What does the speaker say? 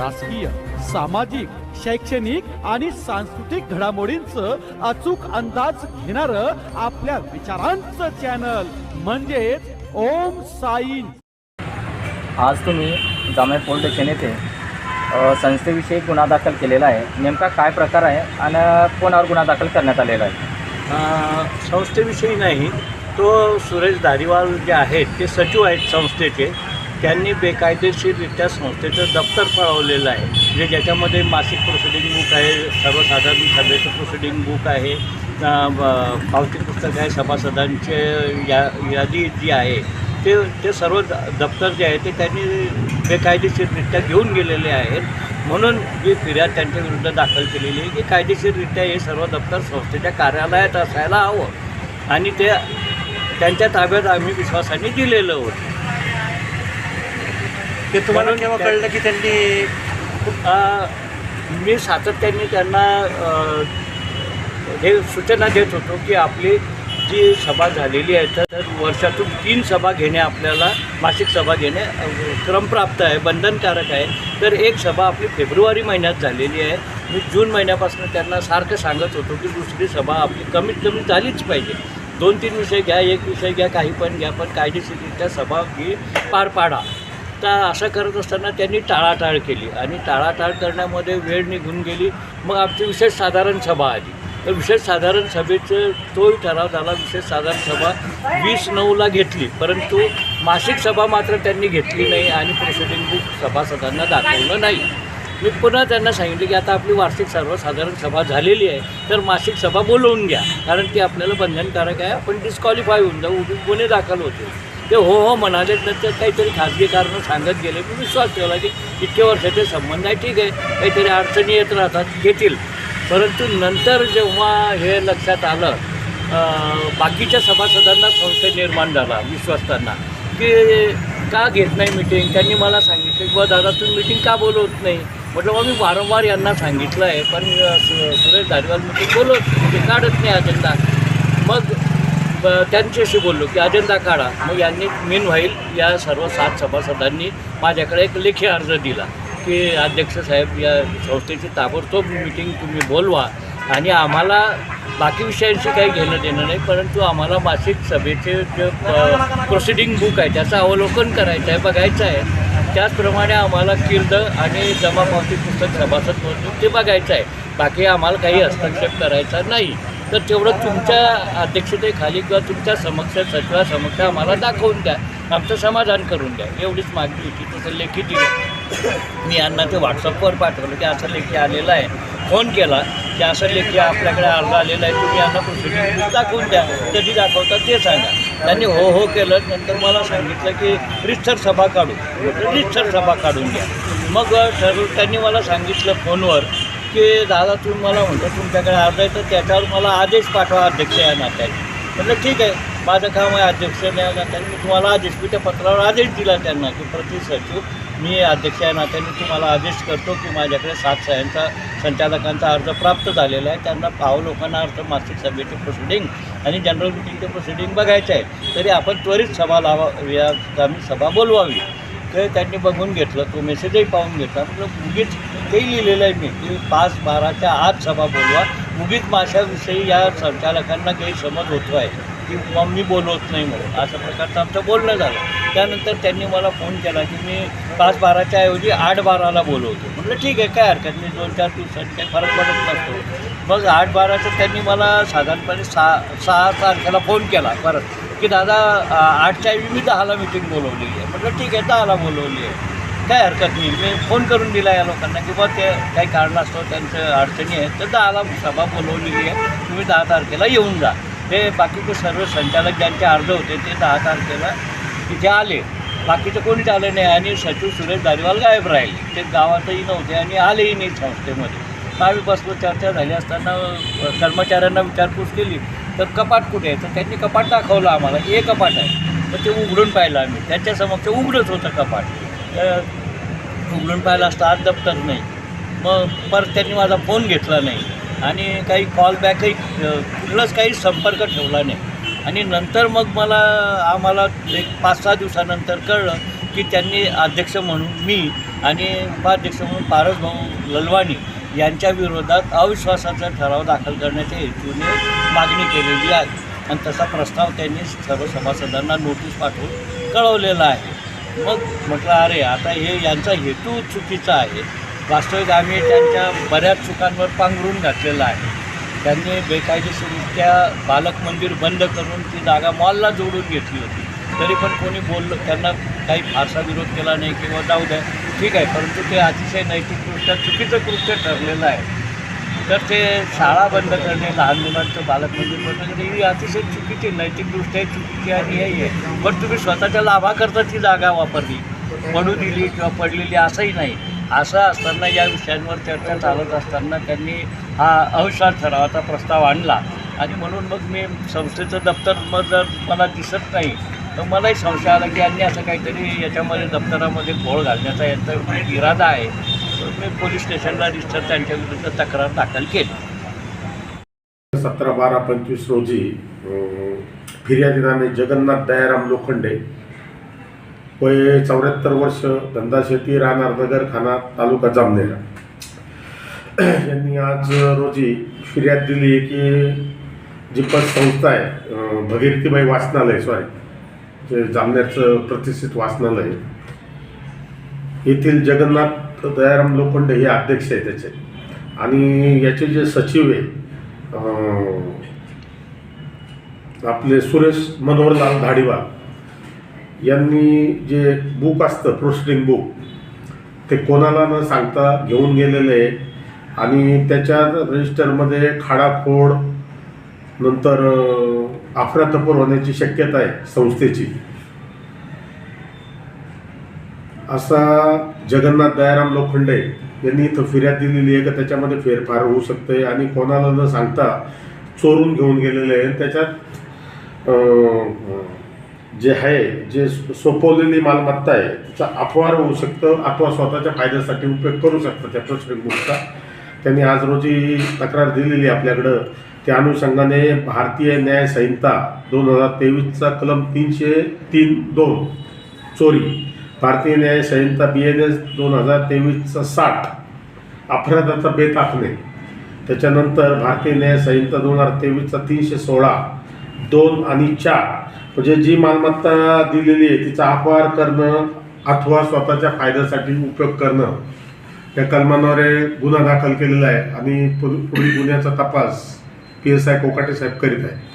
राजकीय सामाजिक शैक्षणिक आणि सांस्कृतिक घडामोडींचं अचूक अंदाज घेणार आपल्या विचारांचं चॅनल म्हणजेच ओम साईन आज तुम्ही जामळे पोलीस स्टेशन येथे संस्थेविषयी गुन्हा दाखल केलेला आहे. नेमका काय प्रकार आहे आणि कोणावर गुन्हा दाखल करण्यात आलेला आहे? अ, संस्थेविषयी नाही. तो सुरेश धारीवाल जे आहेत ते सचिव आहेत संस्थेचे. त्यांनी बेकायदेशीररित्या संस्थेचं दप्तर पळवलेलं आहे. म्हणजे ज्याच्यामध्ये मासिक प्रोसिडिंग बुक आहे सर्वसाधारण सभेचं प्रोसिडिंग बुक आहे पावती पुस्तक आहे सभासदांचे या यादी जी आहे ते ते सर्व द- दप्तर जे आहे ते त्यांनी बेकायदेशीररित्या घेऊन गेलेले आहेत. म्हणून जी फिर्याद त्यांच्या विरुद्ध दाखल केलेली आहे की कायदेशीररित्या हे सर्व दप्तर संस्थेच्या कार्यालयात असायला हवं. आणि ते त्यांच्या ताब्यात आम्ही विश्वासाने दिलेलं होतं. ते तुम्हाला त्या- कळलं की त्यांनी मी सातत्याने त्यांना हे सूचना देत होतो की आपली जी सभा झालेली आहे तर वर्षातून तीन सभा घेणे आपल्याला मासिक सभा घेणे क्रमप्राप्त आहे बंधनकारक आहे. तर एक सभा आपली फेब्रुवारी महिन्यात झालेली आहे. मी जून महिन्यापासून त्यांना सारखं सांगत होतो की दुसरी सभा आपली कमीत कमी झालीच पाहिजे. दोन तीन विषय घ्या एक विषय घ्या काही पण घ्या पण कायदेशीररित्या सभा ही पार पाडा. तर असं करत असताना त्यांनी टाळाटाळ केली आणि टाळाटाळ करण्यामध्ये वेळ निघून गेली. मग आमची विशेष साधारण सभा आली. तर विशेष साधारण सभेचं तोही ठराव झाला. विशेष साधारण सभा वीस नऊला घेतली. परंतु मासिक सभा मात्र त्यांनी घेतली नाही आणि प्रोसिडिंग बुक सभासदांना दाखवलं नाही. मी पुन्हा त्यांना सांगितलं की आता आपली वार्षिक सर्वसाधारण सभा झालेली आहे. तर मासिक सभा बोलवून घ्या. कारण ती आपल्याला बंधनकारक आहे. आपण डिस्क्वालिफाय होऊन जाऊ. गुन्हे दाखल होतील. ते हो हो म्हणाले नंतर काहीतरी खाजगी कारणं सांगत गेले. मी विश्वास ठेवला की इतके वर्षाचे संबंध आहे ठीक आहे. काहीतरी अडचणी येत राहतात घेतील. परंतु नंतर जेव्हा हे लक्षात आलं बाकीच्या सभासदांना संशय निर्माण झाला विश्वासताना की का घेत नाही मिटिंग त्यांनी मला सांगितलं की बा दादा तुम्ही मिटिंग का बोलवत नाही? म्हटलं मग मी वारंवार यांना सांगितलं आहे पण सुरेश धारीवाल मिटिंग बोलवत म्हणजे काढत नाही अजेंडा मग त्यांच्याशी बोललो की अजेंडा काढा मग यांनी मीन व्हाईल या सर्व सात सभासदांनी माझ्याकडे एक लेखी अर्ज दिला की अध्यक्ष साहेब या संस्थेची ताबडतोब मिटिंग तुम्ही बोलवा आणि आम्हाला बाकी विषयांशी काही घेणं देणं नाही परंतु आम्हाला मासिक सभेचे जे प्रोसिडिंग बुक आहे त्याचं अवलोकन करायचं आहे बघायचं आहे त्याचप्रमाणे आम्हाला किर्द आणि जमापावती पुस्तक सभासद म्हणून ते बघायचं आहे बाकी आम्हाला काही हस्तक्षेप करायचा नाही. तर तेवढं तुमच्या अध्यक्षतेखाली किंवा तुमच्या समक्ष सचिवासमक्ष आम्हाला दाखवून द्या. आमचं समाधान करून द्या. एवढीच मागणी होती. तसं लेखी दिलं. मी यांना ते व्हॉट्सअपवर पाठवलं की असं लेखी आलेलं आहे. फोन केला की असं लेखी आपल्याकडे अर्ज आलेला आहे. तुम्ही यांना प्रोसिडिंग दाखवून द्या. कधी दाखवतात ते सांगा. त्यांनी हो हो केलं. नंतर मला सांगितलं की रितसर सभा काढू. म्हटलं रितसर सभा काढून घ्या. मग ठरवून त्यांनी मला सांगितलं फोनवर की दादा तुम्ही मला म्हणतो तुमच्याकडे अर्ज आहे तर त्याच्यावर मला आदेश पाठवा अध्यक्ष या नात्याने. म्हटलं ठीक आहे माझं काम आहे अध्यक्ष या नात्याने. मी तुम्हाला आदेश मी त्या पत्रावर आदेश दिला त्यांना की प्रति सचिव मी अध्यक्ष या नात्याने तुम्हाला आदेश करतो की माझ्याकडे सात सह्यांचा संचालकांचा अर्ज प्राप्त झालेला आहे. त्यांना अवलोकना अर्थ मासिक सभेचे प्रोसिडिंग आणि जनरल मिटिंगचे प्रोसिडिंग बघायचे आहे. तरी आपण त्वरित सभा लावा या आम्ही सभा बोलवावी. ते त्यांनी बघून घेतलं तो मेसेजही पाहून घेतला. म्हटलं उगीच तेही लिहिलेलं आहे मी. की पाच बाराच्या आत सभा बोलवा. उगीच माशाविषयी या संचालकांना काही समज होतो आहे की मग मी बोलवत नाही म्हणून. अशा प्रकारचं आमचं बोलणं झालं. त्यानंतर त्यांनी मला फोन केला की मी पाच बाराच्या ऐवजी आठ बाराला बोलवतो. म्हटलं ठीक आहे काय हरकत नाही. दोन चार दिवसात काही फरक पडत नसतो. मग आठ बाराचं त्यांनी मला साधारणपणे सहा सहा तारखेला फोन केला परत. की दादा आठच्या ऐवजी मी दहाला मिटिंग बोलवलेली आहे. म्हटलं ठीक आहे दहाला बोलवली आहे. काय हरकत नाही मी फोन करून दिला या लोकांना की बा ते काही कारणास्तव त्यांचं अडचणी आहेत तर दहाला सभा बोलवलेली आहे. तुम्ही दहा तारखेला येऊन जा. ते बाकीचे सर्व संचालक ज्यांचे अर्ज होते ते दहा तारखेला तिथे आले. बाकीचं कोणीच आलं नाही आणि सचिव सुरेश दारीवाल गायब राहिले. ते गावातही नव्हते आणि आलेही नाही संस्थेमध्ये. आम्ही बसलो चर्चा झाली असताना कर्मचाऱ्यांना विचारपूस केली. तर कपाट कुठे आहे? तर त्यांनी कपाट दाखवलं आम्हाला. एक हे कपाट आहे. तर ते उघडून पाहिलं आम्ही. त्याच्यासमोर ते उघडत होतं कपाट. तर उघडून पाहिलं असतं आज दप्तर नाही. मग परत त्यांनी माझा फोन घेतला नाही. आणि काही कॉल बॅकही कुठलाच काही संपर्क ठेवला नाही. आणि नंतर मग मला आम्हाला एक पाच सहा दिवसानंतर कळलं की त्यांनी अध्यक्ष म्हणून मी आणि उपाध्यक्ष म्हणून पारस भाऊ ललवाणी यांच्या विरोधात अविश्वासाचा ठराव दाखल करण्याच्या हेतूने मागणी केलेली आहे. आणि तसा प्रस्ताव त्यांनी सर्व सभासदांना नोटीस पाठवून कळवलेला आहे. मग म्हटलं अरे आता हे यांचा हेतू चुकीचा आहे. वास्तविक आम्ही त्यांच्या बऱ्याच चुकांवर पांघरून घातलेला आहे. त्यांनी बेकायदेशीररित्या बालक मंदिर बंद करून ती जागा मॉलला जोडून घेतली होती. तरी पण कोणी बोललं त्यांना काही फारसा विरोध केला नाही किंवा जाऊ द्या. ठीक आहे परंतु ते अतिशय नैतिकदृष्ट्या चुकीचं कृत्य ठरलेलं आहे. तर ते शाळा बंद करणे लहान मुलांचं बालकमंदिर बंद करणे ही अतिशय चुकीची नैतिकदृष्ट्या चुकीची आणि हे आहे. पण तुम्ही स्वतःच्या लाभाकरता ती जागा वापरली पडू दिली किंवा पडलेली असंही नाही. असं असताना या विषयांवर चर्चा चालत असताना त्यांनी हा अविश्वास ठरावाचा प्रस्ताव आणला. आणि म्हणून मग मी संस्थेचं दप्तर मग जर मला दिसत नाही तर मलाही संशय आला की यांनी असं काहीतरी याच्यामध्ये दप्तरामध्ये घोळ घालण्याचा यांचा इरादा आहे. तर मी पोलीस स्टेशनला रजिस्टर त्यांच्या विरुद्ध तक्रार दाखल केली. सतरा बारा पंचवीस रोजी अं, फिर्यादीनामे जगन्नाथ दयाराम लोखंडे वय चौऱ्याहत्तर वर्ष धंदा शेती राहणार नगर खाना तालुका जामनेरा. यांनी आज रोजी फिर्याद दिली की जी पत संस्था आहे भगीरथीबाई वाचनालय सॉरी जे प्रतिष्ठित वाचनालय येथील जगन्नाथ दयाराम लोखंडे हे अध्यक्ष आहे त्याचे. आणि याचे जे सचिव आहे आपले सुरेश मनोहरलाल धाडीवाल यांनी जे बुक असतं प्रोसिडिंग बुक ते कोणाला न सांगता घेऊन गेलेलं आहे आणि त्याच्या रजिस्टरमध्ये खाडाखोड नंतर अं, अफरातफर होण्याची शक्यता आहे संस्थेची. असा जगन्नाथ दयाराम लोखंडे यांनी इथं फिर्याद दिलेली आहे का त्याच्यामध्ये फेरफार होऊ शकते आणि कोणाला न सांगता चोरून घेऊन गेलेले आहे. त्याच्यात जे आहे जे सोपवलेली मालमत्ता आहे त्याचा अपवार होऊ शकतं अथवा स्वतःच्या फायद्यासाठी उपयोग करू शकतं त्या प्रश्न त्यांनी आज रोजी तक्रार दिलेली आहे आपल्याकडं. त्या अनुषंगाने भारतीय न्याय संहिता दोन हजार तेवीसचा कलम तीनशे तीन दोन चोरी भारतीय न्याय संहिता बी एन एस दोन हजार तेवीसचा साठ अपराधाचा बेत आखणे. त्याच्यानंतर भारतीय न्याय संहिता दोन हजार तेवीसचा तीनशे सोळा दोन आणि चार. म्हणजे जी मालमत्ता दिलेली आहे तिचा अपहार करणं अथवा स्वतःच्या फायद्यासाठी उपयोग करणं. या कलमांवर गुन्हा दाखल केलेला आहे आणि पुढील गुन्ह्याचा तपास पी एस आय कोकाटे साहेब करीत आहे